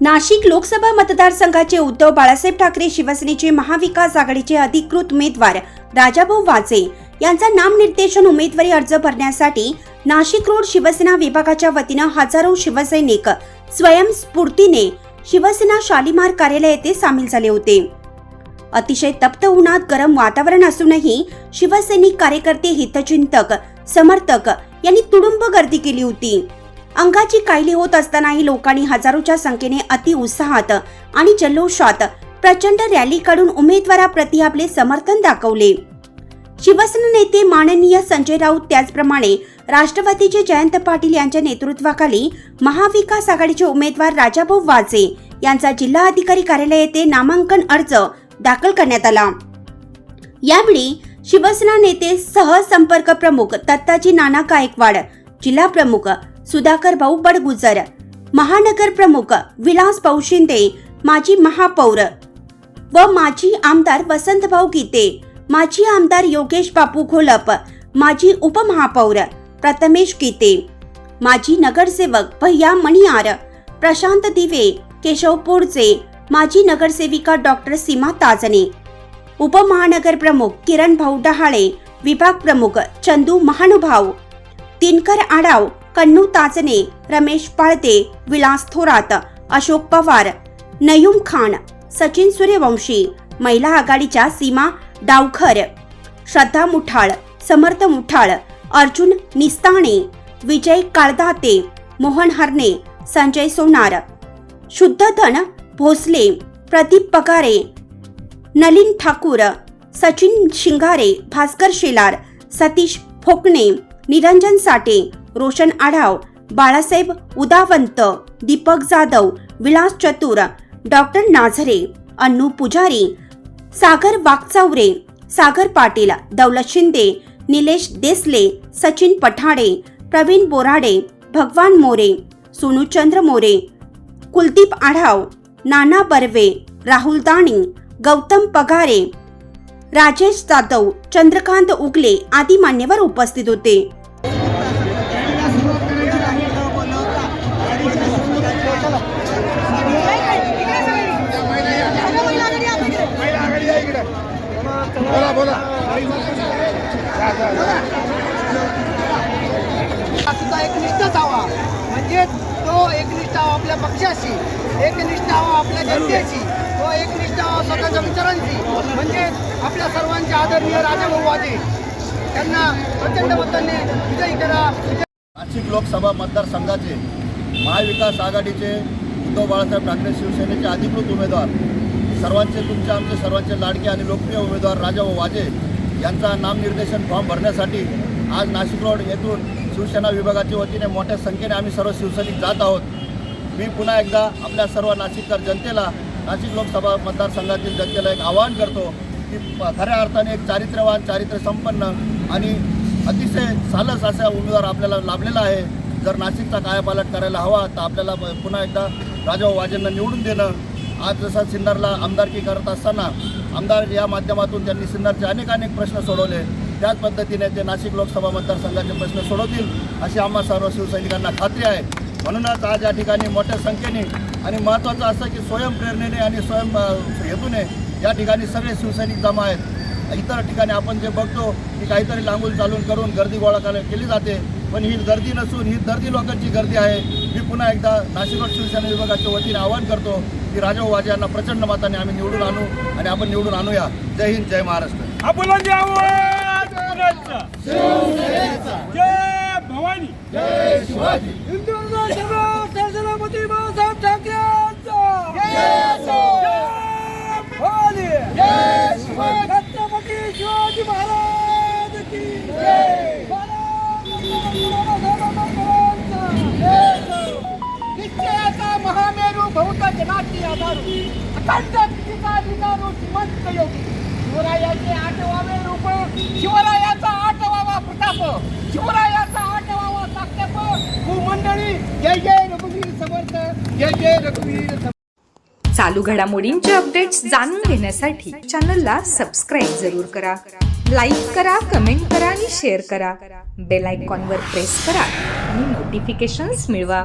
नाशिक लोकसभा मतदारसंघाचे उद्धव बाळासाहेब ठाकरे शिवसेनेचे महाविकास आघाडीचे अधिकृत उमेदवार राजाभाऊ वाजे यांचा नामनिर्देशन उमेदवारी अर्ज भरण्यासाठी नाशिक रोड शिवसेना विभागाच्या वतीनं हजारो शिवसैनिक स्वयंस्फूर्तीने शिवसेना शालिमार कार्यालय येथे सामील झाले होते. अतिशय तप्त उन्हात गरम वातावरण असूनही शिवसैनिक कार्यकर्ते हितचिंतक समर्थक यांनी तुडुंब गर्दी केली होती. अंगाची कायली होत असतानाही लोकांनी हजारोच्या संख्येने अति उत्साहात आणि जल्लोषात प्रचंड रॅली काढून उमेदवाराप्रती आपले समर्थन दाखवले. शिवसेना नेते माननीय संजय राऊत त्याचप्रमाणे राष्ट्रवादीचे जयंत पाटील यांच्या नेतृत्वाखाली महाविकास आघाडीचे उमेदवार राजाभाऊ वाजे यांचा जिल्हा अधिकारी कार्यालय येथे नामांकन अर्ज दाखल करण्यात आला. यावेळी शिवसेना नेते सहसंपर्क प्रमुख दत्ताजी नाना गायकवाड जिल्हा प्रमुख सुधाकर भाऊ बडगुजर महानगर प्रमुख विलास भाऊ शिंदे माजी महापौर व माजी आमदार वसंतभाऊ गीते माजी आमदार योगेश बापू घोलप माजी उपमहापौर प्रथमेश गीते माजी नगरसेवक भैया मणियार प्रशांत दिवे केशव पोडचे माजी नगरसेविका डॉक्टर सीमा ताजने उपमहानगर प्रमुख किरण भाऊ डहाळे विभाग प्रमुख चंदू महानुभाव दिनकर आडाव कन्नू ताजने रमेश पाळते विलास थोरात अशोक पवार नयूम खान सचिन सूर्यवंशी महिला आघाडीच्या सीमा डावखर श्रद्धा मुठाळ समर्थ मुठाळ अर्जुन निस्ताणे विजय काळदाते मोहन हरणे संजय सोनार शुद्धधन भोसले प्रदीप पगारे नलिन ठाकूर सचिन शिंगारे भास्कर शेलार सतीश फोकणे निरंजन साठे रोशन आढाव बाळासाहेब उदावंत दीपक जाधव विलास चतुर डॉक्टर नाझरे अन्नू पुजारी सागर वाकचावरे सागर पाटील दौलत शिंदे निलेश देसले सचिन पठाडे प्रवीण बोराडे भगवान मोरे सोनूचंद्र मोरे कुलदीप आढाव नाना बर्वे राहुल दाणी गौतम पगारे राजेश जाधव चंद्रकांत उगले आदी मान्यवर उपस्थित होते बोला बोला सुद्धा एकनिष्ठच हवा म्हणजे तो एकनिष्ठ हवा आपल्या पक्षाशी एकनिष्ठ हवा आपल्या जनतेशी तो एकनिष्ठ हवा स्वतःच्या विचारांशी म्हणजे आपल्या सर्वांचे आदरणीय राजाभाऊ वाजे. त्यांना प्रचंड मतांनी विजयी करा. नाशिक लोकसभा मतदारसंघाचे महाविकास आघाडीचे उद्धव बाळासाहेब ठाकरे शिवसेनेचे अधिकृत उमेदवार सर्वांचे तुमचे आमचे सर्वांचे लाडके आणि लोकप्रिय उमेदवार राजाभाऊ वाजे यांचा नामनिर्देशन फॉर्म भरण्यासाठी आज नाशिक रोड येथून शिवसेना विभागाच्या वतीने मोठ्या संख्येने आम्ही सर्व शिवसैनिक जात आहोत. मी पुन्हा एकदा आपल्या सर्व नाशिककर जनतेला नाशिक लोकसभा मतदारसंघातील जनतेला एक आवाहन करतो की खऱ्या अर्थाने एक चारित्र्यवान चारित्र्य संपन्न आणि अतिशय सालस असा उमेदवार आपल्याला लाभलेला आहे. जर नाशिकचा कायापालट करायला हवा तर आपल्याला पुन्हा एकदा राजाभाऊ वाजेंना निवडून देणं. आज जसं सिन्नरला आमदारकी करत असताना आमदार या माध्यमातून त्यांनी सिन्नरचे अनेक अनेक प्रश्न सोडवले. त्याच पद्धतीने ते नाशिक लोकसभा मतदारसंघाचे प्रश्न सोडवतील अशी आम्हा सर्व शिवसैनिकांना खात्री आहे. म्हणूनच आज या ठिकाणी मोठ्या संख्येने आणि महत्त्वाचं असं की स्वयंप्रेरणेने आणि स्वयं हेतूने या ठिकाणी सगळे शिवसैनिक जमा आहेत. इतर ठिकाणी आपण जे बघतो की काहीतरी लांबून चालून करून गर्दी गोळा कर- केली जाते. पण ही गर्दी नसून ही दर्दी लोकांची गर्दी आहे. मी पुन्हा एकदा नाशिक शिवसेना विभागाच्या वतीने आवाहन करतो की राजाभाऊ वाजे यांना प्रचंड मताने आम्ही निवडून आणू आणि आपण निवडून आणूया. जय हिंद जय महाराष्ट्र. बुलंदी आवाज कुणाचा? जय भवानी हिंदू छत्रपती बाळासाहेब ठाकरेंचा छत्रपती शिवाजी महाराज की निश्चयाचा महामेरू बहुत जनाची आधारू अखंड पिता लिंगारू श्रीमंत योगी शिवरायाचे आठवावे रूप शिवरायाचा आठवावा प्रताप शिवरायाचा आठवावा साक्षेप मंडळी जय जय रघुवीर समर्थ जय जय रघुवीर समर्थ. चालू घडामोडींचे अपडेट्स जाणून घेण्यासाठी चॅनलला सबस्क्राईब जरूर करा. लाईक करा कमेंट करा आणि शेअर करा. बेल आयकॉनवर प्रेस करा आणि नोटिफिकेशन्स मिळवा.